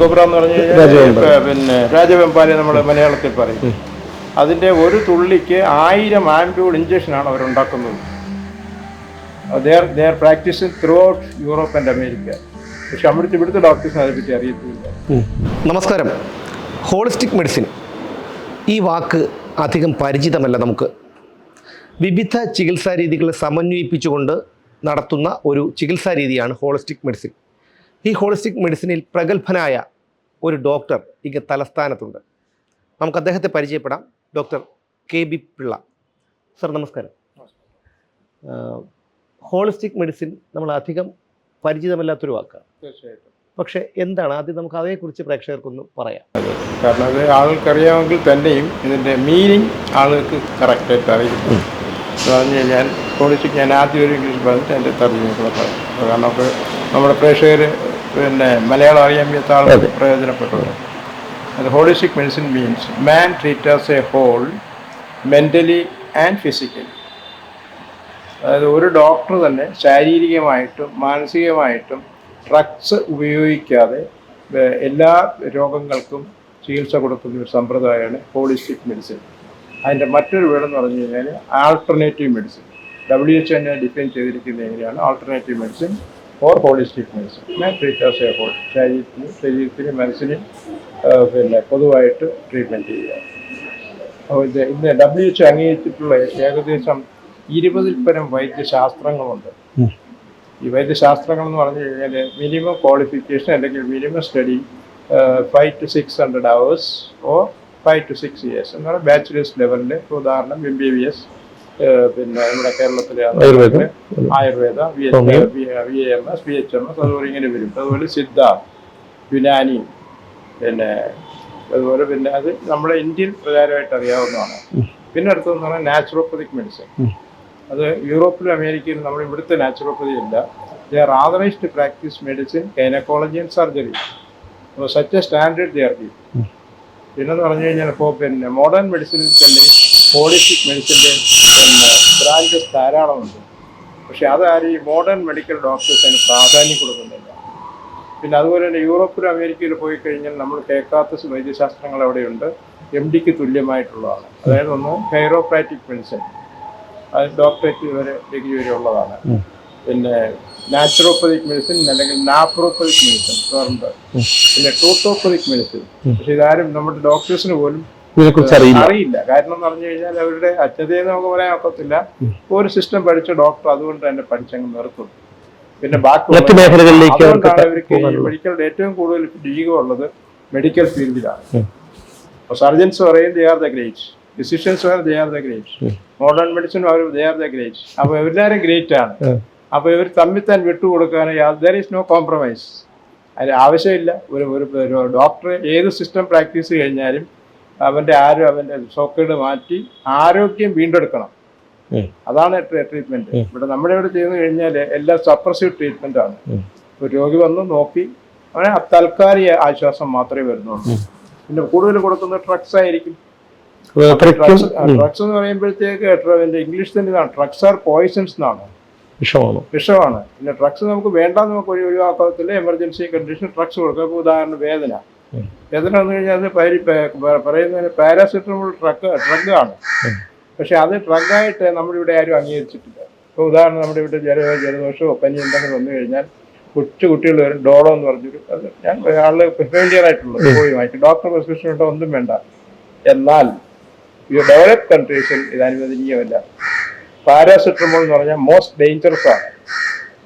മൽഗോബ്ര എന്ന് പറഞ്ഞു കഴിഞ്ഞാൽ പിന്നെ രാജവെമ്പാലി നമ്മുടെ മലയാളത്തിൽ പറയും. അതിന്റെ ഒരു തുള്ളിക്ക് ആയിരം ആംപ്യൂൾ ഇഞ്ചക്ഷനാണ് അവരുണ്ടാക്കുന്നത്. There there practising throughout Europe and America പക്ഷെ അവിടുത്തെ ഇവിടുത്തെ ഡോക്ടേഴ്സിന് അതിനെപ്പറ്റി അറിയത്തില്ല. നമസ്കാരം. ഹോളിസ്റ്റിക് മെഡിസിൻ ഈ വാക്ക് അധികം പരിചിതമല്ല നമുക്ക്. വിവിധ ചികിത്സാ രീതികളെ സമന്വയിപ്പിച്ചുകൊണ്ട് നടത്തുന്ന ഒരു ചികിത്സാ രീതിയാണ് ഹോളിസ്റ്റിക് മെഡിസിൻ ഈ ഹോളിസ്റ്റിക് മെഡിസിനിൽ പ്രഗത്ഭനായ ഒരു ഡോക്ടർ ഇങ്ങ് തലസ്ഥാനത്തുണ്ട്. നമുക്ക് അദ്ദേഹത്തെ പരിചയപ്പെടാം. Doctor K B Pillai. Sir നമസ്കാരം. ഹോളിസ്റ്റിക് മെഡിസിൻ നമ്മൾ അധികം പരിചിതമല്ലാത്തൊരു വാക്കാണ്. തീർച്ചയായിട്ടും. പക്ഷേ എന്താണ്? ആദ്യം നമുക്ക് അതേക്കുറിച്ച് പ്രേക്ഷകർക്കൊന്ന് പറയാം. കാരണം അത് ആളുകൾക്കറിയാമെങ്കിൽ തന്നെയും ഇതിന്റെ മീനിങ് ആളുകൾക്ക് കറക്റ്റായിട്ട് അറിയും. പറഞ്ഞു കഴിഞ്ഞാൽ ഹോളിസ്റ്റിക് ഞാൻ ആദ്യം ഒരു ഇംഗ്ലീഷ് പറഞ്ഞിട്ട് എന്റെ തർജമ പറയാം കാരണം നമ്മുടെ പ്രേക്ഷകർ പിന്നെ മലയാളം അറിയാൻ വയ്യാത്ത ആൾ പ്രയോജനപ്പെട്ടത് അത് holistic medicine means man treaters a whole mentally and physically അതായത് ഒരു ഡോക്ടർ തന്നെ ശാരീരികമായിട്ടും മാനസികമായിട്ടും ഡ്രഗ്സ് ഉപയോഗിക്കാതെ എല്ലാ രോഗങ്ങൾക്കും ചികിത്സ കൊടുക്കുന്ന ഒരു സമ്പ്രദായമാണ് ഹോളിസ്റ്റിക് മെഡിസിൻ അതിന്റെ മറ്റൊരു വീടെന്ന് പറഞ്ഞു കഴിഞ്ഞാൽ ആൾട്ടർനേറ്റീവ് മെഡിസിൻ ഡബ്ല്യു എച്ച് എന്നെ ഡിഫൈൻ ചെയ്തിരിക്കുന്ന എങ്ങനെയാണ്? Alternative medicine or holistic medicine ഞാൻ ആസ് എ ഹോൾ ശരീരത്തിന് ശരീരത്തിന് മനസ്സിന് പിന്നെ പൊതുവായിട്ട് ട്രീറ്റ്മെന്റ് ചെയ്യുക. അപ്പോൾ ഇത് ഇന്ന് ഡബ്ല്യു എച്ച് അംഗീകരിച്ചിട്ടുള്ള ഏകദേശം ഇരുപതിൽ പരം വൈദ്യശാസ്ത്രങ്ങളുണ്ട്. ഈ വൈദ്യശാസ്ത്രങ്ങൾ എന്ന് പറഞ്ഞു കഴിഞ്ഞാൽ മിനിമം ക്വാളിഫിക്കേഷൻ അല്ലെങ്കിൽ minimum study five to six hundred hours or five to six years എന്നാൽ ബാച്ചിലേഴ്സ് ലെവലിൽ ഉദാഹരണം എം ബി ബി എസ് പിന്നെ നമ്മുടെ കേരളത്തിലെ ആയുർവേദം. V M S V H M S അതുപോലെ ഇങ്ങനെ വരും. അതുപോലെ സിദ്ധ യുനാനി പിന്നെ അതുപോലെ പിന്നെ അത് നമ്മുടെ ഇന്ത്യയിൽ പ്രചാരമായിട്ട് അറിയാവുന്നതാണ്. പിന്നെ അടുത്തതെന്ന് പറഞ്ഞാൽ നാച്ചുറോപ്പതിക് മെഡിസിൻ. അത് യൂറോപ്പിലും അമേരിക്കയിലും നമ്മൾ ഇവിടുത്തെ നാച്ചുറോപ്പതി അല്ല. They are authorised practice medicine gynaecology and surgery such a standard they പിന്നെ പിന്നെന്ന് പറഞ്ഞു കഴിഞ്ഞാൽ ഇപ്പോൾ പിന്നെ മോഡേൺ മെഡിസിനിൽ തന്നെ ഹോളിസ്റ്റിക് മെഡിസിന്റെ ബ്രാഞ്ചസ് ധാരാളമുണ്ട്. പക്ഷെ അതാരും ഈ മോഡേൺ മെഡിക്കൽ ഡോക്ടേഴ്സ് അതിന് പ്രാധാന്യം കൊടുക്കുന്നില്ല. പിന്നെ അതുപോലെ തന്നെ യൂറോപ്പിലും അമേരിക്കയിൽ പോയി കഴിഞ്ഞാൽ നമ്മൾ കേൾക്കാത്ത വൈദ്യശാസ്ത്രങ്ങൾ അവിടെയുണ്ട്. എം ഡിക്ക് തുല്യമായിട്ടുള്ളതാണ്. അതായത് ഒന്ന് കൈറോപ്രാറ്റിക് മെഡിസിൻ അത് ഡോക്ടറേറ്റ് വരെ ഡിഗ്രി വരെ ഉള്ളതാണ്. പിന്നെ നാച്ചുറോപ്പതിക് മെഡിസിൻ അല്ലെങ്കിൽ നാപ്രോപ്പതിക് മെഡിസിൻ വേറുണ്ട് പിന്നെ ടൂട്ടോപ്പതിക് മെഡിസിൻ പക്ഷെ ഇതാരും നമ്മുടെ ഡോക്ടേഴ്സിന് പോലും ഇതിനെക്കുറിച്ച് അറിയില്ല. അറിയില്ല. കാരണം എന്ന് പറഞ്ഞു കഴിഞ്ഞാൽ അവരുടെ അച്ഛതയെന്ന് നമുക്ക് പറയാൻ ഒക്കത്തില്ല. ഒരു സിസ്റ്റം പഠിച്ച ഡോക്ടർ അതുകൊണ്ട് തന്നെ പഠിച്ചങ്ങ് നിർത്തും. പിന്നെ ബാക്കി മറ്റു മേഖലകളിലേക്ക് അവർക്ക് മെഡിക്കൽ ഏറ്റവും കൂടുതൽ ഉള്ളത് മെഡിക്കൽ ഫീൽഡിലാണ് സർജൻസ് പറയും they are the great physicians പറയും they are the great modern medicine our they are the great അപ്പോൾ എല്ലാവരും ഗ്രേറ്റ് ആണ്. അപ്പോൾ ഇവർ തമ്മിൽ തന്നെ വിട്ടുകൊടുക്കാൻ ദർ ഈസ് നോ കോംപ്രമൈസ് അതിന് ആവശ്യമില്ല. ഒരു ഒരു ഡോക്ടർ ഏത് സിസ്റ്റം പ്രാക്ടീസ് കഴിഞ്ഞാലും അവന്റെ ആരും അവന്റെ സോക്കേട് മാറ്റി ആരോഗ്യം വീണ്ടെടുക്കണം. അതാണ് ട്രീറ്റ്മെന്റ്. ഇവിടെ നമ്മുടെ ഇവിടെ ചെയ്യുന്ന കഴിഞ്ഞാൽ എല്ലാം സപ്രസീവ് ട്രീറ്റ്മെന്റ് ആണ് ഒരു രോഗി വന്ന് നോക്കി അവനെ തൽക്കാലിക ആശ്വാസം മാത്രമേ വരുന്നുള്ളൂ. പിന്നെ കൂടുതൽ കൊടുക്കുന്നത് ഡ്രഗ്സ് ആയിരിക്കും. ഡ്രഗ്സ് എന്ന് പറയുമ്പോഴത്തേക്ക് ഇംഗ്ലീഷ് തന്നെ ഇതാണ്. ഡ്രഗ്സ് ആർ പോയിസൺസ് എന്നാണ്. വിഷമാണ്. വിഷമാണ്. പിന്നെ ഡ്രഗ്സ് നമുക്ക് വേണ്ടാന്ന് നമുക്ക് ഒരു ഒഴിവാക്കത്തില്ല എമർജൻസി കണ്ടീഷൻ ഡ്രഗ്സ് കൊടുക്കുക ഉദാഹരണം വേദന. വേദന വന്നു കഴിഞ്ഞാൽ അത് പരി പറയുന്നതിന് പാരാസിറ്റമോൾ ട്രക്ക് ഡ്രഗാണ് ആണ് പക്ഷെ അത് ഡ്രഗായിട്ട് നമ്മളിവിടെ ആരും അംഗീകരിച്ചിട്ടില്ല. ഇപ്പോൾ ഉദാഹരണം നമ്മുടെ ഇവിടെ ജല ജലദോഷമോ പനി എന്തെങ്കിലും വന്നു കഴിഞ്ഞാൽ കൊച്ചു കുട്ടികൾ വരും ഡോളോ എന്ന് പറഞ്ഞൊരു അത് ഞാൻ ആൾ ഫെയിലിയർ ആയിട്ടുള്ളത് പോയി വാങ്ങിച്ചു ഡോക്ടർ പ്രിസ്ക്രിപ്ഷൻ ഉണ്ടോ ഒന്നും വേണ്ട. എന്നാൽ ഈ ഡെവലപ്പ് കൺട്രീസിൽ ഇത് അനുവദനീയമല്ല. പാരാസിറ്റമോൾ എന്ന് പറഞ്ഞാൽ മോസ്റ്റ് ഡേഞ്ചറസ് ആണ്.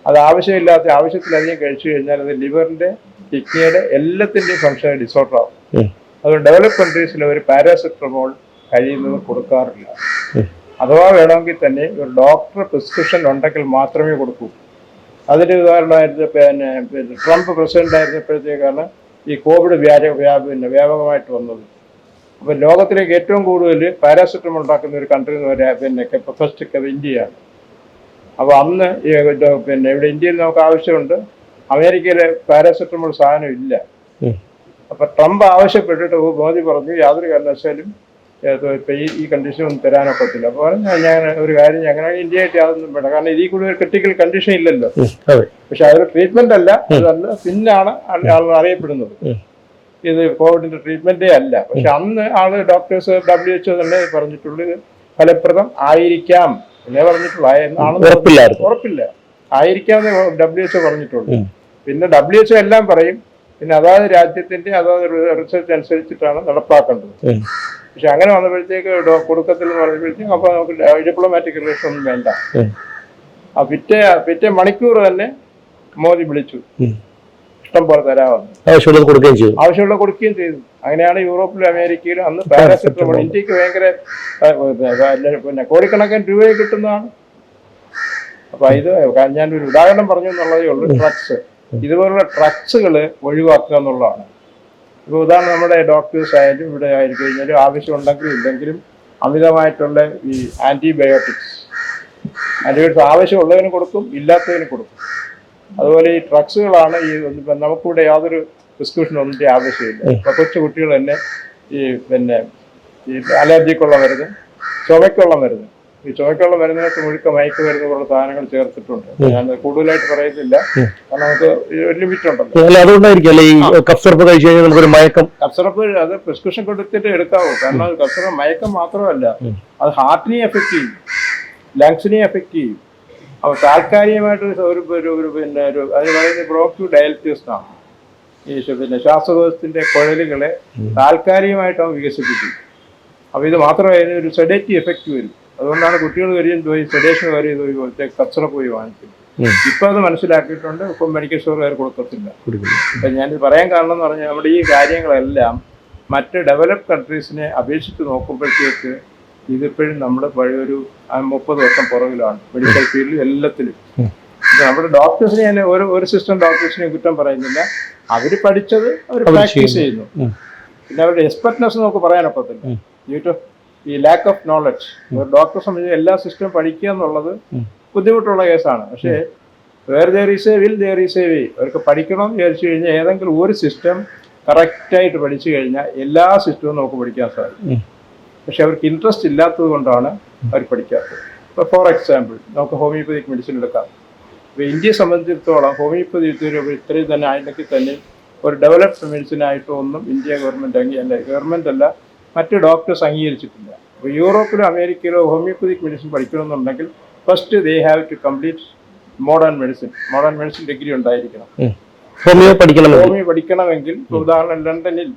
അത് ആവശ്യമില്ലാത്ത ആവശ്യത്തിലധികം കഴിച്ചു കഴിഞ്ഞാൽ അത് ലിവറിന്റെ കിഡ്നിയുടെ എല്ലാത്തിന്റെയും ഫംഗ്ഷൻ ഡിസോർഡർ ആവും. അതുകൊണ്ട് ഡെവലപ്പ് കൺട്രീസിൽ ഒരു പാരാസെറ്റമോൾ കഴിയുന്നത് കൊടുക്കാറില്ല. അഥവാ വേണമെങ്കിൽ തന്നെ ഒരു ഡോക്ടർ പ്രിസ്ക്രിപ്ഷൻ ഉണ്ടെങ്കിൽ മാത്രമേ കൊടുക്കൂ. അതിന്റെ ഉദാഹരണമായിരുന്നു പിന്നെ പിന്നെ ട്രംപ് പ്രസിഡന്റ് ആയിരുന്നപ്പോഴത്തേക്കാണ് ഈ കോവിഡ് വ്യാപിന്നെ വ്യാ പിന്നെ വ്യാപകമായിട്ട് വന്നത്. അപ്പോൾ ലോകത്തിലേക്ക് ഏറ്റവും കൂടുതൽ പാരാസെറ്റമോൾ ഉണ്ടാക്കുന്ന ഒരു കൺട്രി എന്ന് പറയാ പിന്നെ ഫസ്റ്റ് ഇന്ത്യയാണ്. അപ്പോൾ അന്ന് പിന്നെ ഇവിടെ ഇന്ത്യയിൽ നമുക്ക് ആവശ്യമുണ്ട് അമേരിക്കയിലെ പാരാസെറ്റമോൾ സാധനം ഇല്ല. അപ്പൊ ട്രംപ് ആവശ്യപ്പെട്ടിട്ട് മോദി പറഞ്ഞു യാതൊരു കാരണവശാലും ഈ കണ്ടീഷൻ ഒന്നും തരാനൊക്കത്തില്ല അപ്പൊ പറഞ്ഞു ഞാൻ ഒരു കാര്യം ഞങ്ങൾ ഇന്ത്യയായിട്ട് യാതൊന്നും വേണ്ട. കാരണം ഇതിൽ കൂടി ഒരു ക്രിട്ടിക്കൽ കണ്ടീഷൻ ഇല്ലല്ലോ. പക്ഷെ അതൊരു ട്രീറ്റ്മെന്റ് അല്ല. അതല്ല പിന്നാണ് ആൾ അറിയപ്പെടുന്നത്. ഇത് കോവിഡിന്റെ ട്രീറ്റ്മെന്റേ അല്ല. പക്ഷെ അന്ന് ആൾ ഡോക്ടേഴ്സ് ഡബ്ല്യു എച്ച് തന്നെ പറഞ്ഞിട്ടുള്ളത് ഫലപ്രദം ആയിരിക്കാം എന്നേ പറഞ്ഞിട്ടുള്ളൂ. ഉറപ്പില്ല. ആയിരിക്കാമെന്ന് ഡബ്ല്യു എച്ച് പറഞ്ഞിട്ടുള്ളൂ പിന്നെ ഡബ്ല്യു എച്ച് എല്ലാം പറയും. പിന്നെ അതാത് രാജ്യത്തിന്റെ അതാത് റിസർച്ച് അനുസരിച്ചിട്ടാണ് നടപ്പാക്കേണ്ടത്. പക്ഷെ അങ്ങനെ വന്നപ്പോഴത്തേക്ക് കൊടുക്കത്തിൽ എന്ന് പറയുമ്പോഴത്തേക്കും അപ്പൊ നമുക്ക് ഡിപ്ലോമാറ്റിക് റിലേഷൻ ഒന്നും വേണ്ട. ആ പിറ്റേ പിറ്റേ മണിക്കൂർ തന്നെ മോദി വിളിച്ചു. ഇഷ്ടം പോലെ തരാമെന്ന്. ആവശ്യമുള്ളത് കൊടുക്കുകയും ചെയ്തു. ആവശ്യമുള്ള കൊടുക്കുകയും ചെയ്തു. അങ്ങനെയാണ് യൂറോപ്പിലും അമേരിക്കയിലും അന്ന് പാരാസെറ്റമോൾ ഇന്ത്യയ്ക്ക് ഭയങ്കര പിന്നെ കോടിക്കണക്കിന് രൂപയെ കിട്ടുന്നതാണ്. അപ്പൊ ഇത് ഞാനൊരു ഉദാഹരണം പറഞ്ഞു എന്നുള്ളതേ ഉള്ളൂ ട്രക്സ് ഇതുപോലുള്ള ട്രക്സുകൾ ഒഴിവാക്കുക എന്നുള്ളതാണ്. ഇപ്പൊ ഉദാഹരണം നമ്മുടെ ഡോക്ടേഴ്സ് ആയാലും ഇവിടെ ആയി കഴിഞ്ഞാലും ആവശ്യമുണ്ടെങ്കിലും ഇല്ലെങ്കിലും അമിതമായിട്ടുള്ള ഈ ആന്റിബയോട്ടിക്സ് ആന്റിബയോട്ടിക്സ് ആവശ്യമുള്ളതിന് കൊടുക്കും ഇല്ലാത്തതിന് കൊടുക്കും. അതുപോലെ ഈ ഡ്രഗ്സുകളാണ് ഈ നമുക്കിവിടെ യാതൊരു പ്രിസ്ക്രിപ്ഷൻ ഒന്നിന്റെ ആവശ്യമില്ല. ഇപ്പൊ കൊച്ചു കുട്ടികൾ തന്നെ ഈ പിന്നെ ഈ അലർജിക്കുള്ള മരുന്ന് ചുമയ്ക്കുള്ള മരുന്ന് ഈ ചുമക്കുള്ള മരുന്നിനകത്ത് മുഴുക്ക മയക്ക് മരുന്ന് പോലുള്ള സാധനങ്ങൾ ചേർത്തിട്ടുണ്ട്. ഞാൻ കൂടുതലായിട്ട് പറയുന്നില്ല. കാരണം നമുക്ക് ഒരു ലിമിറ്റ് ഉണ്ടല്ലോ. അല്ല അതുകൊണ്ടായിരിക്കും അല്ലെ ഈ കഫ് കഴിച്ചു കഴിഞ്ഞാൽ നമുക്കൊരു മയക്കം കഫ്സിറപ്പ് അത് പ്രിസ്ക്രിപ്ഷൻ കൊടുത്തിട്ട് എടുക്കാവൂ. കാരണം അത് കഫ്സിറപ്പ് മയക്കം മാത്രമല്ല. അത് ഹാർട്ടിനെ എഫക്ട് ചെയ്യും. ലങ്സിനെ എഫക്ട് ചെയ്യും. അപ്പോൾ താൽക്കാലികമായിട്ട് ഒരു പിന്നെ ഒരു അതിന് പറയുന്നത് ബ്രോക്യു ഡയലിറ്റിസ് ആണ്. ഈ പിന്നെ ശ്വാസകോശത്തിന്റെ കുഴലുകളെ താൽക്കാലികമായിട്ട് അവൻ വികസിപ്പിക്കും. അപ്പോൾ ഇത് മാത്രമേ ഒരു സെഡേറ്റീവ് എഫക്റ്റ് വരും. അതുകൊണ്ടാണ് കുട്ടികൾ വരെയും പോയി സ്വദേശം വരെ ഇത് കച്ചറ പോയി വാങ്ങിക്കും ഉം. ഇപ്പൊ അത് മനസ്സിലാക്കിയിട്ടുണ്ട് ഇപ്പം മെഡിക്കൽ സ്റ്റോറുകാർ കൊടുക്കത്തില്ല. അപ്പൊ ഞാനിത് പറയാൻ കാരണം എന്ന് പറഞ്ഞാൽ നമ്മുടെ ഈ കാര്യങ്ങളെല്ലാം മറ്റ് ഡെവലപ്ഡ് കൺട്രീസിനെ അപേക്ഷിച്ച് നോക്കുമ്പോഴത്തേക്ക് ഇതിപ്പോഴും നമ്മുടെ പഴയൊരു മുപ്പത് വർഷം പുറകിലാണ്. മെഡിക്കൽ ഫീൽഡിൽ എല്ലാത്തിലും. നമ്മുടെ ഡോക്ടേഴ്സിനെ ഞാൻ ഒരു ഒരു സിസ്റ്റം ഡോക്ടേഴ്സിനെ കുറ്റം പറയുന്നില്ല. അവർ പഠിച്ചത് അവർ പ്രാക്ടീസ് ചെയ്യുന്നു. പിന്നെ അവരുടെ എക്സ്പെർട്ട്നെസ് നമുക്ക് പറയാനൊക്കത്തില്ല. ഉം. ഈ ലാക്ക് ഓഫ് നോളജ് ഒരു ഡോക്ടറെ സംബന്ധിച്ച് എല്ലാ സിസ്റ്റം പഠിക്കുക എന്നുള്ളത്. ബുദ്ധിമുട്ടുള്ള കേസാണ്. പക്ഷേ where there is a will there is a way അവർക്ക് പഠിക്കണം എന്ന് വിചാരിച്ചു കഴിഞ്ഞാൽ ഏതെങ്കിലും ഒരു സിസ്റ്റം കറക്റ്റായിട്ട് പഠിച്ചു കഴിഞ്ഞാൽ എല്ലാ സിസ്റ്റവും നമുക്ക് പഠിക്കാൻ സാധിക്കും. പക്ഷെ അവർക്ക് ഇൻട്രസ്റ്റ് ഇല്ലാത്തത് കൊണ്ടാണ് അവർ പഠിക്കാത്തത്. ഇപ്പോൾ ഫോർ എക്സാമ്പിൾ നമുക്ക് ഹോമിയോപ്പതിക് മെഡിസിൻ എടുക്കാം. ഇപ്പോൾ ഇന്ത്യയെ സംബന്ധിച്ചിടത്തോളം ഹോമിയോപ്പതി ഇത്രയും തന്നെ ആയില്ലെങ്കിൽ തന്നെ ഒരു ഡെവലപ്ഡ് മെഡിസിൻ ആയിട്ടോ ഒന്നും ഇന്ത്യ ഗവൺമെന്റ് അംഗീ അല്ല ഗവൺമെന്റ് അല്ല മറ്റ് ഡോക്ടേഴ്സ് അംഗീകരിച്ചിട്ടില്ല. അപ്പോൾ യൂറോപ്പിലോ അമേരിക്കയിലോ homeopathic medicine പഠിക്കണമെന്നുണ്ടെങ്കിൽ first they have to complete modern medicine modern medicine degree ഉണ്ടായിരിക്കണം. ഹോമിയോ പഠിക്കണം ഹോമിയോ പഠിക്കണമെങ്കിൽ ഉദാഹരണം ലണ്ടനിൽ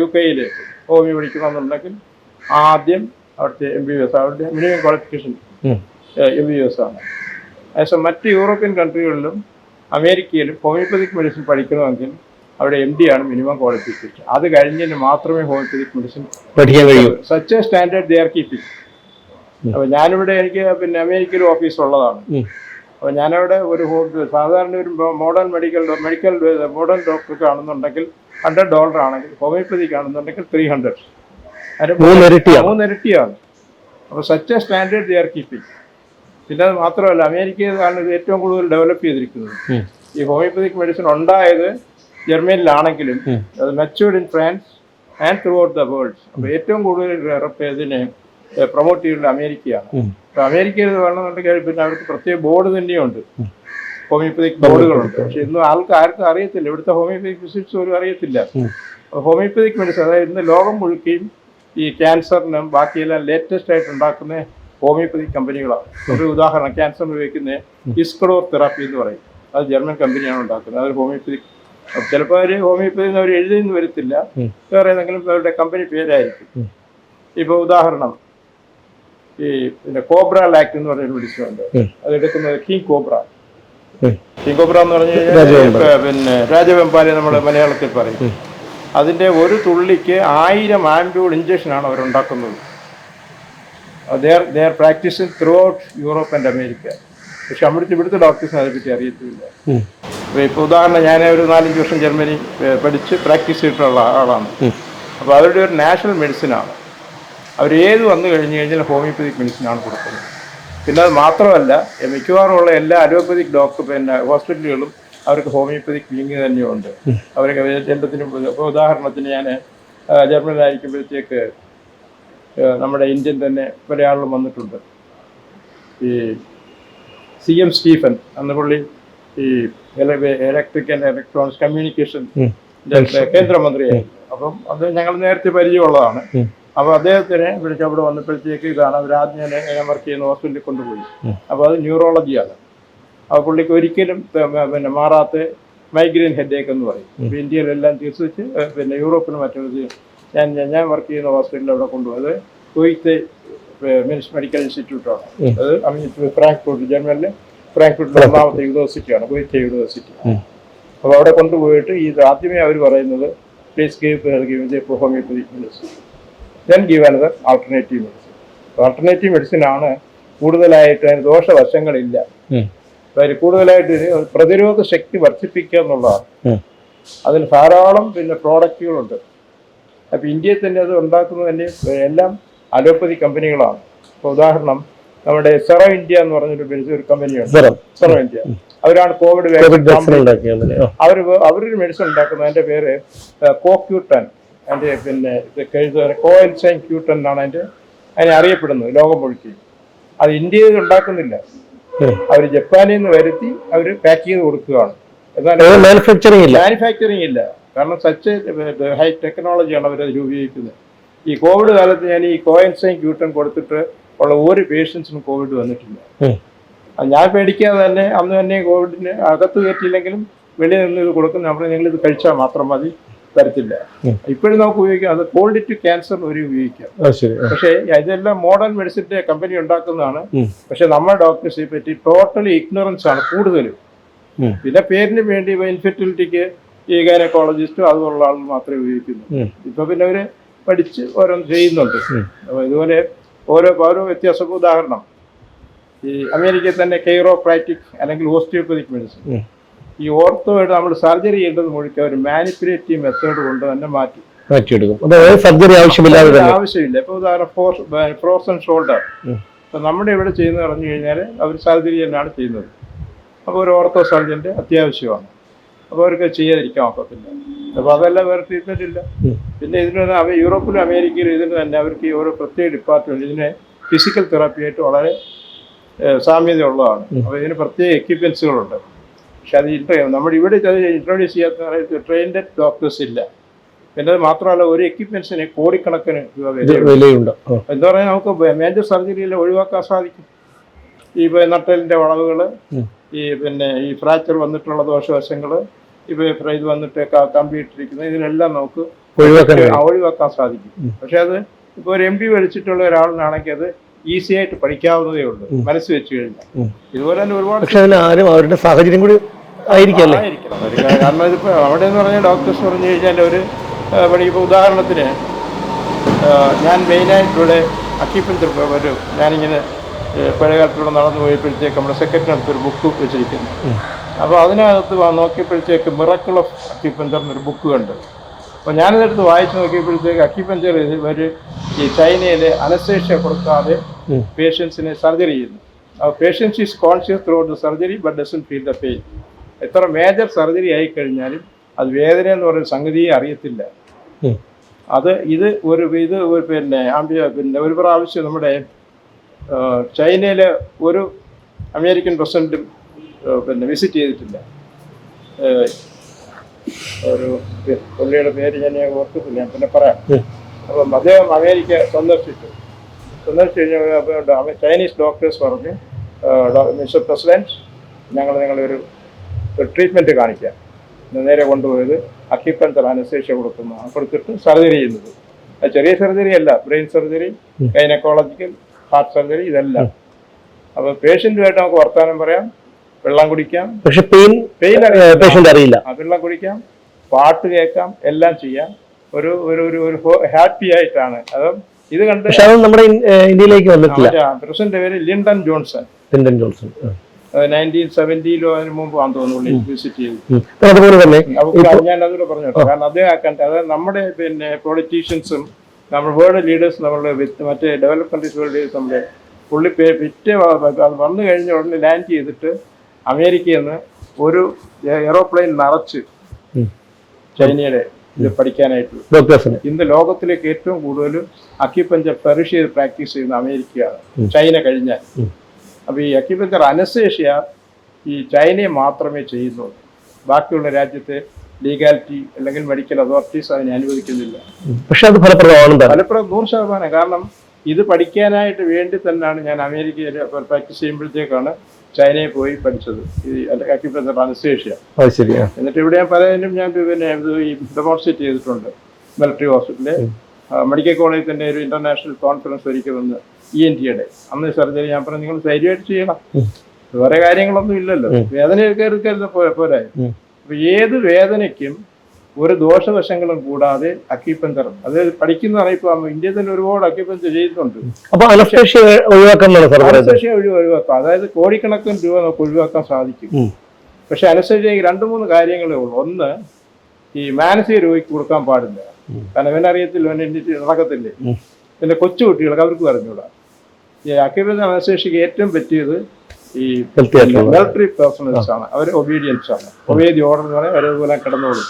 യു കെയിൽ ഹോമിയോ പഠിക്കണമെന്നുണ്ടെങ്കിൽ ആദ്യം അവിടുത്തെ എം ബി ബി എസ് അവരുടെ minimum qualification. M B B S ആണ്. അതേസമയം മറ്റ് യൂറോപ്യൻ കൺട്രികളിലും അമേരിക്കയിലും ഹോമിയോപ്പതിക് മെഡിസിൻ പഠിക്കണമെങ്കിൽ അവിടെ എം ഡി ആണ് മിനിമം ക്വാളിഫിക്കേഷൻ അത് കഴിഞ്ഞതിന് മാത്രമേ ഹോമിയോപ്പതിക് മെഡിസിൻ പഠിക്കാൻ കഴിയൂ. Such standard they are keeping അപ്പൊ ഞാനിവിടെ എനിക്ക് പിന്നെ അമേരിക്കയിൽ ഓഫീസ് ഉള്ളതാണ്. അപ്പൊ അപ്പോൾ ഞാനവിടെ ഒരു സാധാരണ ഒരു മോഡേൺ മെഡിക്കൽ മെഡിക്കൽ മോഡേൺ ഡോക്ടർക്ക് ആണെന്നുണ്ടെങ്കിൽ ഹൺഡ്രഡ് ഡോളർ ആണെങ്കിൽ ഹോമിയോപ്പതിക്ക് ആണെന്നുണ്ടെങ്കിൽ ത്രീ ഹൺഡ്രഡ് മൂന്നിരട്ടിയാണ്. അപ്പൊ അപ്പോൾ such a standard they are keeping പിന്നെ അത് മാത്രമല്ല അമേരിക്കയിലാണ് ഏറ്റവും കൂടുതൽ ഡെവലപ്പ് ചെയ്തിരിക്കുന്നത്. ഈ ഹോമിയോപ്പതിക് മെഡിസിൻ ഉണ്ടായത് ജർമ്മനിയിലാണെങ്കിലും. അത് matured in France and throughout the world അപ്പോൾ ഏറ്റവും കൂടുതൽ ഇതിനെ പ്രൊമോട്ട് ചെയ്യുന്നത് അമേരിക്കയാണ്. അപ്പൊ അപ്പോൾ അമേരിക്കയിൽ വേണമെന്നുണ്ടെങ്കിൽ പിന്നെ അവർക്ക് പ്രത്യേക ബോർഡ് തന്നെയുണ്ട്. ഹോമിയോപ്പതിക് ബോർഡുകളുണ്ട് പക്ഷെ ഇന്നും ആൾക്ക് ആർക്കും അറിയത്തില്ല. ഇവിടുത്തെ ഹോമിയോപ്പതിക് ഫിസിക്സ് പോലും അറിയത്തില്ല. ഹോമിയോപ്പതിക് മെഡിസിൻ അതായത് ഇന്ന് ലോകം മുഴുക്കുകയും ഈ ക്യാൻസറിനും ബാക്കിയെല്ലാം ലേറ്റസ്റ്റ് ആയിട്ട് ഉണ്ടാക്കുന്ന ഹോമിയോപ്പതി കമ്പനികളാണ് ഒരു ഉദാഹരണം ക്യാൻസറിന് ഉപയോഗിക്കുന്ന ഇസ്കഡോർ തെറാപ്പി എന്ന് പറയും. അത് ജർമ്മൻ കമ്പനിയാണ് ഉണ്ടാക്കുന്നത്. അത് ഹോമിയോപ്പതിക് ചിലപ്പോൾ അവർ ഹോമിയോപ്പതി അവർ എഴുതിയെന്ന് വരത്തില്ല. വേറെ ഏതെങ്കിലും അവരുടെ കമ്പനി പേരായിരിക്കും. ഇപ്പൊ ഇപ്പോൾ ഉദാഹരണം ഈ പിന്നെ കോബ്ര ലാക്ട് എന്ന് പറയുന്ന ഉം. അത് എടുക്കുന്നത് കിങ് കോബ്ര. കിങ് കോബ്ര എന്ന് പറഞ്ഞു കഴിഞ്ഞാൽ പിന്നെ രാജവെമ്പാലി നമ്മുടെ മലയാളത്തിൽ പറയും. അതിന്റെ ഒരു തുള്ളിക്ക് ആയിരം ആംബ്യൂൾ ഇഞ്ചക്ഷനാണ് അവരുണ്ടാക്കുന്നത് there there practising throughout Europe and America പക്ഷെ അവിടുത്തെ ഇവിടുത്തെ ഡോക്ടേഴ്സിന് അതിനെപ്പറ്റി അറിയത്തില്ല. ഇപ്പോൾ ഉദാഹരണം ഞാൻ ഒരു നാലഞ്ച് വർഷം ജർമ്മനി പഠിച്ച് പ്രാക്ടീസ് ചെയ്തിട്ടുള്ള ആളാണ്. അപ്പോൾ അവരുടെ ഒരു നാഷണൽ മെഡിസിനാണ്. അവർ ഏത് വന്നു കഴിഞ്ഞ് കഴിഞ്ഞാൽ ഹോമിയോപ്പതിക് മെഡിസിനാണ് കൊടുക്കുന്നത്. പിന്നെ അത് മാത്രമല്ല മിക്കവാറുമുള്ള എല്ലാ അലോപ്പതിക് ഡോക്ടർ പിന്നെ ഹോസ്പിറ്റലുകളും അവർക്ക് ഹോമിയോപ്പതിക് വിങ് തന്നെയുണ്ട്. അവർക്ക് എല്ലാത്തിനും ഇപ്പോൾ ഉദാഹരണത്തിന് ഞാൻ ജർമ്മനിലായിരിക്കുമ്പോഴത്തേക്ക് നമ്മുടെ ഇന്ത്യൻ തന്നെ പല ആളുകളും വന്നിട്ടുണ്ട്. ഈ സി എം സ്റ്റീഫൻ അന്ന് പുള്ളി ഈ ഇലക്ട്രിക് ആൻഡ് ഇലക്ട്രോണിക്സ് കമ്മ്യൂണിക്കേഷൻ. കേന്ദ്രമന്ത്രിയായി. അപ്പം അത് ഞങ്ങൾ നേരത്തെ പരിചയമുള്ളതാണ്. അപ്പൊ അപ്പോൾ അദ്ദേഹത്തിനെ വിളിച്ച് അവിടെ വന്നപ്പോഴത്തേക്ക് ഇതാണ് അവർ ആദ്യം ഞാൻ വർക്ക് ചെയ്യുന്ന ഹോസ്പിറ്റലിൽ കൊണ്ടുപോയി. അപ്പൊ അപ്പോൾ അത് ന്യൂറോളജിയാണ് അപ്പോൾ പുള്ളിക്ക് ഒരിക്കലും പിന്നെ മാറാത്ത മൈഗ്രെയിൻ ഹെഡേക്ക് എന്ന് പറയും. അപ്പോൾ ഇന്ത്യയിലെല്ലാം ചികിത്സിച്ച് പിന്നെ യൂറോപ്പിലും മറ്റൊരു ഞാൻ ഞാൻ- വർക്ക് ചെയ്യുന്ന ഹോസ്പിറ്റലിൽ അവിടെ കൊണ്ടുപോയത് കൊയ്ത്ത് മിനിസ് മെഡിക്കൽ ഇൻസ്റ്റിറ്റ്യൂട്ടാണ്. അത് ഫ്രാങ്ക്ഫോർട്ട് ജർമ്മനിലെ ഫ്രാങ്ക്ഫർട്ടിലെ ഒന്നാമത്തെ യൂണിവേഴ്സിറ്റിയാണ് കുവൈത്തെ യൂണിവേഴ്സിറ്റി. അപ്പോൾ അവിടെ കൊണ്ടുപോയിട്ട് ഈ ആദ്യമേ അവർ പറയുന്നത് please give give the homeopathic medicine then give another alternative medicine alternative medicine ആണ് കൂടുതലായിട്ട് അതിന് ദോഷവശങ്ങളില്ല. അതിൽ കൂടുതലായിട്ട് പ്രതിരോധ ശക്തി വർദ്ധിപ്പിക്കുക എന്നുള്ളതാണ്. അതിന് ധാരാളം പിന്നെ പ്രോഡക്റ്റുകളുണ്ട്. അപ്പോൾ ഇന്ത്യയിൽ തന്നെ അത് ഉണ്ടാക്കുന്നത് തന്നെ എല്ലാം അലോപ്പതി കമ്പനികളാണ്. ഇപ്പോൾ ഉദാഹരണം നമ്മുടെ സെറോ ഇന്ത്യ എന്ന് പറഞ്ഞൊരു മെഡിസിൻ ഒരു കമ്പനിയാണ് സെറം. ഇന്ത്യ. അവരാണ് കോവിഡ് അവർ അവരൊരു മെഡിസിൻ ഉണ്ടാക്കുന്നത് അതിന്റെ പേര് കോക്യൂട്ടൻ അതിന്റെ പിന്നെ ഇത് കോ ക്യൂട്ടൻ എന്നാണ് അതിന്റെ അതിനെ അറിയപ്പെടുന്നത് ലോകം മുഴുക്കി അത് ഇന്ത്യയിൽ ഉണ്ടാക്കുന്നില്ല. അവർ അവർ ജപ്പാനിൽ നിന്ന് വരുത്തി അവർ പാക്ക് ചെയ്ത് കൊടുക്കുകയാണ്. എന്നാൽ മാനുഫാക്ചറിങ് ഇല്ല. മാനുഫാക്ചറിങ് ഇല്ല. കാരണം സച്ച് ഹൈ ടെക്നോളജിയാണ് അവരത് ഉപയോഗിക്കുന്നത് ഈ കോവിഡ് കാലത്ത് ഞാൻ ഈ കോയൻസൈൻ ക്യൂട്ടൻ കൊടുത്തിട്ട് ഉള്ള ഒരു പേഷ്യൻസിനും കോവിഡ് വന്നിട്ടില്ല. ഞാൻ പേടിക്കാതെ തന്നെ അന്ന് തന്നെ കോവിഡിന് അകത്ത് കയറ്റിയില്ലെങ്കിലും വെളിയിൽ നിന്ന് ഇത് കൊടുക്കുന്ന നമ്മൾ നിങ്ങൾ ഇത് കഴിച്ചാൽ മാത്രം മതി തരത്തില്ല. ഇപ്പോഴും നമുക്ക് ഉപയോഗിക്കാം. അത് കോൾഡ് ടു ക്യാൻസർ ഒരു ഉപയോഗിക്കാം. പക്ഷേ ഇതെല്ലാം മോഡേൺ മെഡിസിന്റെ കമ്പനി ഉണ്ടാക്കുന്നതാണ്. പക്ഷെ നമ്മുടെ ഡോക്ടേഴ്സിനെ പറ്റി ടോട്ടലി ഇഗ്നോറൻസ് ആണ് കൂടുതലും. പിന്നെ പേരിന് വേണ്ടി ഇൻഫെർട്ടിലിറ്റിക്ക് ഈ ഗൈനക്കോളജിസ്റ്റും അതുപോലുള്ള ആളുകൾ മാത്രമേ ഉപയോഗിക്കുന്നു. ഇപ്പൊ പിന്നെ അവർ പഠിച്ച് ഓരോന്ന് ചെയ്യുന്നുണ്ട്. അപ്പൊ ഇതുപോലെ ഓരോ ഓരോ വ്യത്യാസം ഉദാഹരണം. ഈ അമേരിക്കയിൽ തന്നെ കെയ്റോപ്രാറ്റിക് അല്ലെങ്കിൽ ഓസ്റ്റിയോപ്പതിക് മെഡിസിൻ ഈ ഓർത്തോയുടെ നമ്മൾ സർജറി ചെയ്യേണ്ടത് മുഴുக்க ഒരു മാനിപ്പുലേറ്റീവ് മെത്തേഡ് കൊണ്ട് തന്നെ മാറ്റി. മാറ്റിയെടുക്കും. സർജറി ആവശ്യമില്ലാതെ ആവശ്യമില്ല. ഇപ്പൊ ഉദാഹരണം ഫ്രോസൺ ഷോൾഡർ ഉം. ഇപ്പൊ നമ്മുടെ ഇവിടെ ചെയ്യുന്നത് പറഞ്ഞു കഴിഞ്ഞാൽ അവർ സർജറി തന്നെയാണ് ചെയ്യുന്നത്. അപ്പോൾ ഒരു ഓർത്തോ സർജന്റെ അത്യാവശ്യമാണ്. അപ്പോൾ അവർക്ക് ചെയ്യാതിരിക്കാൻ ഒക്കത്തില്ല അപ്പോൾ അതെല്ലാം വേറെ ട്രീറ്റ്മെന്റ് ഇല്ല. പിന്നെ ഇതിന് അവ അവർ യൂറോപ്പിലും അമേരിക്കയിലും ഇതിന് തന്നെ അവർക്ക് ഈ ഓരോ പ്രത്യേക ഡിപ്പാർട്ട്മെന്റ് ഇതിനെ ഫിസിക്കൽ തെറാപ്പി ആയിട്ട് വളരെ സാമ്യത ഉള്ളതാണ് അപ്പൊ അപ്പോൾ ഇതിന് പ്രത്യേക എക്യുപ്മെന്റ്സുകളുണ്ട് പക്ഷെ അത് ഇൻട്രോ നമ്മുടെ ഇവിടെ അത് ഇൻട്രോഡ്യൂസ് ചെയ്യാത്ത ട്രെയിൻഡ് ഡോക്ടേഴ്സ് ഇല്ല. പിന്നെ അത് മാത്രമല്ല ഒരു എക്യുപ്മെന്റ്സിന് കോടിക്കണക്കിന് രൂപ വിലയുണ്ട്. എന്താ പറയുക നമുക്ക് മേജർ സർജറിയിൽ ഒഴിവാക്കാൻ സാധിക്കും. ഈ നട്ടലിന്റെ വളവുകൾ. ഈ പിന്നെ ഈ ഫ്രാക്ചർ വന്നിട്ടുള്ള ദോഷവശങ്ങൾ ഇവ ഇപ്പൊ ഇത് വന്നിട്ട് കമ്പിയിട്ടിരിക്കുന്നത് ഇതിനെല്ലാം നമുക്ക് ഒഴിവാക്കാൻ സാധിക്കും. പക്ഷെ അത് ഇപ്പോൾ ഒരു എം ബി വലിച്ചിട്ടുള്ള ഒരാളിനാണെങ്കിൽ അത് ഈസി ആയിട്ട് പഠിക്കാവുന്നതേ ഉള്ളൂ. മനസ്സ് വെച്ച് കഴിഞ്ഞാൽ. ഇതുപോലെ തന്നെ ഒരുപാട് പക്ഷെ ആരും അവരുടെ സാഹചര്യം കൂടി ആയിരിക്കല്ലേ? കാരണം ഇതിപ്പോൾ അവിടെ എന്ന് പറഞ്ഞാൽ ഡോക്ടേഴ്സ് പറഞ്ഞു കഴിഞ്ഞാൽ ഒരു ഇപ്പോൾ ഉദാഹരണത്തിന് ഞാൻ മെയിനായിട്ടിവിടെ അക്കിപ്പൻ ഒരു ഞാനിങ്ങനെ ഏ, പഴയകാലത്തൂടെ നടന്നു പോയപ്പോഴത്തേക്ക് നമ്മുടെ സെക്രട്ടറിനടുത്ത് ഒരു ബുക്ക് വെച്ചിരിക്കുന്നു. അപ്പോൾ അതിനകത്ത് നോക്കിയപ്പോഴത്തേക്ക് മിറക്കിൾ ഓഫ് അക്കിപ്പഞ്ചർ എന്നൊരു ബുക്ക് കണ്ടു. അപ്പോൾ ഞാനിതെടുത്ത് വായിച്ച് നോക്കിയപ്പോഴത്തേക്ക് അക്കിപ്പഞ്ചർ ഇവർ ഈ ചൈനയിൽ അനസ്തേഷ്യ കൊടുക്കാതെ പേഷ്യൻസിനെ സർജറി ചെയ്യുന്നു. Patients is conscious through the surgery but doesn't feel the pain എത്ര മേജർ സർജറി ആയി കഴിഞ്ഞാലും അത് വേദന എന്ന് പറയുന്ന സംഗതിയെ അറിയത്തില്ല. അത് ഇത് ഒരു ഇത് ഒരു പിന്നെ പിന്നെ ഒരു പ്രാവശ്യം നമ്മുടെ ചൈനയിൽ ഒരു അമേരിക്കൻ പ്രസിഡന്റും പിന്നെ വിസിറ്റ് ചെയ്തിട്ടില്ല. ഒരു പുള്ളിയുടെ പേര് ഞാൻ ഓർക്കത്തില്ല ഞാൻ പിന്നെ പറയാം. അപ്പം അദ്ദേഹം അമേരിക്ക സന്ദർശിച്ചു. സന്ദർശിച്ചു അവ- ചൈനീസ് ഡോക്ടേഴ്സ് പറഞ്ഞു മിസ്റ്റർ പ്രസിഡന്റ് ഞങ്ങൾ നിങ്ങളൊരു ട്രീറ്റ്മെന്റ് കാണിക്കാം. ഇന്ന് നേരെ കൊണ്ടുപോയത് അക്യുപഞ്ചർ അനസ്തേഷ്യ കൊടുക്കുന്ന കൊടുത്തിട്ട് സർജറി ചെയ്യുന്നത്. ചെറിയ സർജറി അല്ല brain surgery. Gynaecological heart surgery ഇതെല്ലാം. അപ്പൊ പേഷ്യന്റുമായിട്ട് നമുക്ക് വർത്തമാനം പറയാം. വെള്ളം കുടിക്കാം. പക്ഷെ പെയിൻ പെയിൻ പേഷ്യന്റ് അറിയില്ല. വെള്ളം കുടിക്കാം. പാട്ട് കേൾക്കാം. എല്ലാം ചെയ്യാം. ഒരു ഒരു ഒരു ഒരു ഹാപ്പി ആയിട്ടാണ്. അത് ഇത് കണ്ട് പക്ഷെ അത് നമ്മുടെ ഇന്ത്യയിലേക്ക് വന്നിട്ടില്ല. പ്രസിഡന്റ് പേര് Lyndon Johnson. Lyndon Johnson. Nineteen സെവന്റിയിലോ അതിന് മുമ്പ് ആണെന്ന് തോന്നുന്നു വിസിറ്റ് ചെയ്തു. അതുപോലെ തന്നെ ഞാൻ അതിലൂടെ പറഞ്ഞു. കാരണം അദ്ദേഹം നമ്മുടെ പിന്നെ പൊളിറ്റീഷ്യൻസും നമ്മുടെ വേൾഡ് ലീഡേഴ്സ് നമ്മളുടെ വിത്ത് മറ്റേ ഡെവലപ്പ് കൺട്രീസ് വേൾഡ് ലീഡേഴ്സ് നമ്മുടെ പുള്ളി പേ പിറ്റേ അത് വന്നു കഴിഞ്ഞ ഉടനെ ലാൻഡ് ചെയ്തിട്ട് അമേരിക്കയിൽ നിന്ന് ഒരു എയറോപ്ലെയിൻ നിറച്ച്. ചൈനയുടെ ഇത് പഠിക്കാനായിട്ട്. ഇന്ന് ലോകത്തിലേക്ക് ഏറ്റവും കൂടുതൽ അക്യുപഞ്ചർ പെറിഷ് ചെയ്ത് പ്രാക്ടീസ് ചെയ്യുന്ന അമേരിക്കയാണ്. ചൈന കഴിഞ്ഞാൽ. അപ്പൊ അപ്പോൾ ഈ അക്യുപഞ്ചർ അനസ്തേഷ്യ ഈ ചൈനയെ മാത്രമേ ചെയ്യുന്നുള്ളൂ. ബാക്കിയുള്ള രാജ്യത്തെ ലീഗാലിറ്റി അല്ലെങ്കിൽ മെഡിക്കൽ അതോറിറ്റീസ് അതിനെ അനുവദിക്കുന്നില്ല. പക്ഷേ അത് ഫലപ്രദമാണ് ഫലപ്രദം നൂറ് ശതമാനം. കാരണം ഇത് പഠിക്കാനായിട്ട് വേണ്ടി തന്നെയാണ് ഞാൻ അമേരിക്കയിൽ പ്രാക്ടീസ് ചെയ്യുമ്പോഴത്തേക്കാണ് ചൈനയിൽ പോയി പഠിച്ചത്. ഈ അക്യുപ്രഷർ അനസ്തേഷ്യ എന്നിട്ട് ഇവിടെ ഞാൻ പലതിനും ഞാൻ പിന്നെ ഈ ഡെമോൺസ്ട്രേറ്റ് ചെയ്തിട്ടുണ്ട്. മിലിറ്ററി ഹോസ്പിറ്റലിൽ മെഡിക്കൽ കോളേജിൽ തന്നെ ഒരു ഇന്റർനാഷണൽ കോൺഫറൻസ് ഒരുക്കുമെന്ന് വന്ന് ഇ എൻ ടിയുടെ അന്ന് സർജറി ഞാൻ പറഞ്ഞു നിങ്ങൾ ധൈര്യമായിട്ട് ചെയ്യണം. വേറെ കാര്യങ്ങളൊന്നും ഇല്ലല്ലോ. വേദന കയറിക്കരുത് പോരാ. ഉം. ഏത് വേദനയ്ക്കും ഒരു ദോഷവശങ്ങളും കൂടാതെ അക്യുപഞ്ചർ അത് പഠിക്കുന്ന ഇപ്പൊ ഇന്ത്യയിൽ തന്നെ ഒരുപാട് അക്യുപഞ്ചർ ചെയ്തിട്ടുണ്ട്. അപ്പൊ അനസ്തേഷ്യ ഒഴിവാക്കാം. അതായത് കോടിക്കണക്കിന് രൂപ നമുക്ക് ഒഴിവാക്കാൻ സാധിക്കും. പക്ഷെ അനസ്തേഷ്യക്ക് രണ്ട് മൂന്ന് കാര്യങ്ങളേ ഉള്ളൂ. ഒന്ന് ഈ മാനസിക രോഗിക്ക് കൊടുക്കാൻ പാടില്ല. കാരണം ഇവനെ അറിയത്തില്ല ഇവനെ എണീറ്റ് നടക്കത്തില്ലേ? പിന്നെ കൊച്ചു കുട്ടികൾക്ക് അവർക്ക് പറഞ്ഞുകൂടാ. ഈ അക്യുപഞ്ചർ അനസ്തേഷ്യക്ക് ഏറ്റവും പറ്റിയത് ഈ മിലിറ്ററി പേഴ്സണൽസ് ആണ് അവർ ഒബീഡിയൻസ് ആണ്. ഒബേദി ഓർഡർ എന്ന് പറഞ്ഞാൽ അവരതുപോലെ കിടന്നോളും.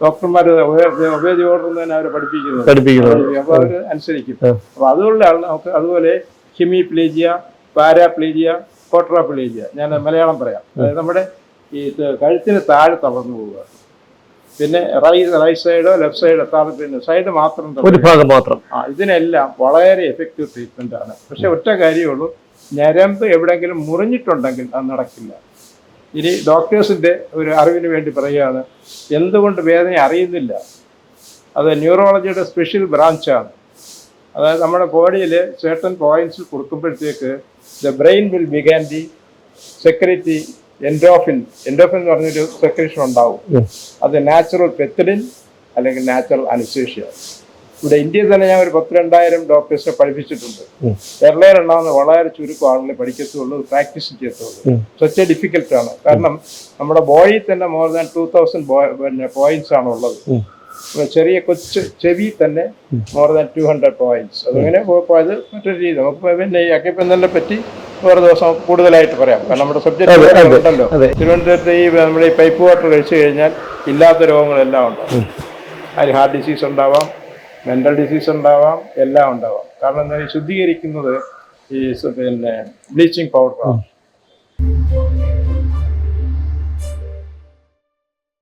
ഡോക്ടർമാര് ഡോക്ടർമാർ ഒബേദി ഓർഡർ തന്നെ അവരെ പഠിപ്പിക്കുന്നത്. പഠിപ്പിക്കുന്നത്. അപ്പൊ അവർ അനുസരിക്കും. അപ്പോൾ അപ്പൊ അതുകൊണ്ട് നമുക്ക് അതുപോലെ ഹിമിപ്ലേജിയ പാരാപ്ലേജിയ കോട്രാപ്ലേജിയ ഞാൻ മലയാളം പറയാം. അതായത് നമ്മുടെ ഈ കഴുത്തിന് താഴെ തളർന്നു പോവുക. പിന്നെ റൈറ്റ് റൈറ്റ് സൈഡോ ലെഫ്റ്റ് സൈഡോ താഴെ പിന്നെ സൈഡ് മാത്രം ഒരു ഭാഗം മാത്രം. ഇതിനെല്ലാം വളരെ എഫക്റ്റീവ് ട്രീറ്റ്മെന്റ് ആണ്. പക്ഷെ ഒറ്റ കാര്യമുള്ളൂ ഞരമ്പ് എവിടെയെങ്കിലും മുറിഞ്ഞിട്ടുണ്ടെങ്കിൽ അത് നടക്കില്ല. ഇനി ഡോക്ടേഴ്സിന്റെ ഒരു അറിവിന് വേണ്ടി പറയുകയാണ് എന്തുകൊണ്ട് വേദന അറിയുന്നില്ല? അത് ന്യൂറോളജിയുടെ സ്പെഷ്യൽ ബ്രാഞ്ചാണ്. അതായത് നമ്മുടെ ബോഡിയിൽ certain points കൊടുക്കുമ്പോഴത്തേക്ക് the brain will begin the secrete endorphin endorphin എന്ന് പറഞ്ഞൊരു സെക്രേഷൻ ഉണ്ടാവും. അത് നാച്ചുറൽ പെത്തലിൻ അല്ലെങ്കിൽ നാച്ചുറൽ അനസ്തേഷ്യ ഇവിടെ ഇന്ത്യയിൽ തന്നെ ഞാൻ ഒരു പത്ത് രണ്ടായിരം ഡോക്ടേഴ്സിനെ പഠിപ്പിച്ചിട്ടുണ്ട്. കേരളയിൽ ഉണ്ടാകുന്ന വളരെ ചുരുക്കം ആളുകളെ പഠിക്കത്തുള്ളൂ പ്രാക്ടീസ് ചെയ്യത്തുള്ളൂ. സച്ച് ഡിഫിക്കൽട്ട് ആണ്. കാരണം നമ്മുടെ ബോഡിയിൽ തന്നെ മോർ ദാൻ ടൂ തൗസൻഡ് പിന്നെ പോയിന്റ്സ് ആണ് ഉള്ളത്. ചെറിയ കൊച്ചു ചെവി തന്നെ more than two hundred points അതങ്ങനെ പോയത് മറ്റൊരു രീതി നമുക്ക് പിന്നെ ഈ അക്കിപ്പന്തലിനെ പറ്റി വേറെ ദിവസം കൂടുതലായിട്ട് പറയാം. കാരണം നമ്മുടെ സബ്ജക്റ്റ് ഉണ്ടല്ലോ. തിരുവനന്തപുരത്ത് ഈ നമ്മുടെ ഈ പൈപ്പ് വാട്ടർ കഴിച്ചു കഴിഞ്ഞാൽ ഇല്ലാത്ത രോഗങ്ങളെല്ലാം ഉണ്ടാവും. അതിൽ ഹാർട്ട് ഡിസീസ് ഉണ്ടാവാം. മെന്റൽ ഡിസീസ് ഉണ്ടാവാം എല്ലാം ഉണ്ടാവാം. കാരണം എന്താ ശുദ്ധീകരിക്കുന്നത് ഈ പിന്നെ ബ്ലീച്ചിങ് പൗഡറാണ്.